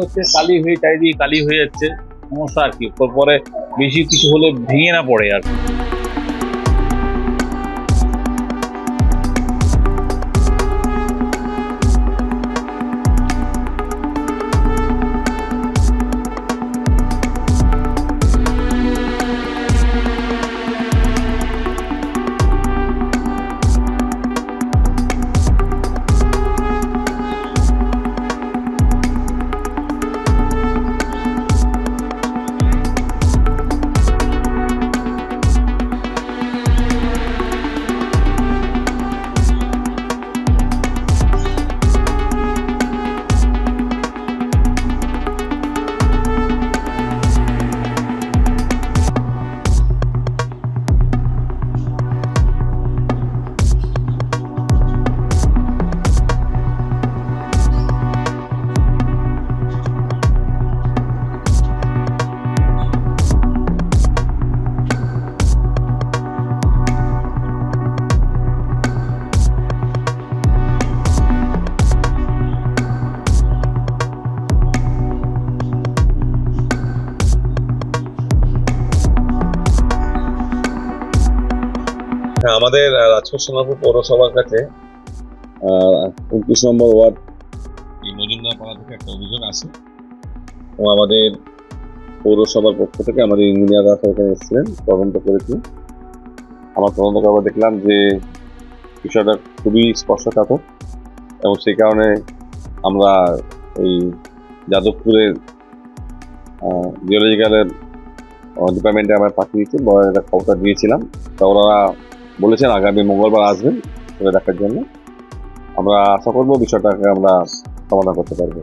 হচ্ছে কালি হয়ে চারিদিকে কালি হয়ে যাচ্ছে, সমস্যা আর কি পরে বেশি কিছু হলে ভেঙে না পড়ে আর কি। হ্যাঁ আমাদের রাজকোট সোনারপুর পৌরসভার কাছে উনত্রিশ নম্বর ওয়ার্ড। এই মজুমদার পাড়া থেকে একটা অভিযোগ আছে এবং আমাদের পৌরসভার পক্ষ থেকে আমাদের ইঞ্জিনিয়াররা এখানে এসেছিলেন, তদন্ত করেছি আমার তদন্ত করবার দেখলাম যে বিষয়টা খুবই স্পর্শকাতর এবং সেই কারণে আমরা ওই যাদবপুরের জিওলজিক্যালের ডিপার্টমেন্টে আমরা পাঠিয়েছি খবরটা দিয়েছিলাম। তা ওরা বলেছেন আগামী মঙ্গলবার আসবেন দেখার জন্য। আমরা আশা করব বিষয়টাকে আমরা সমাধান করতে পারব।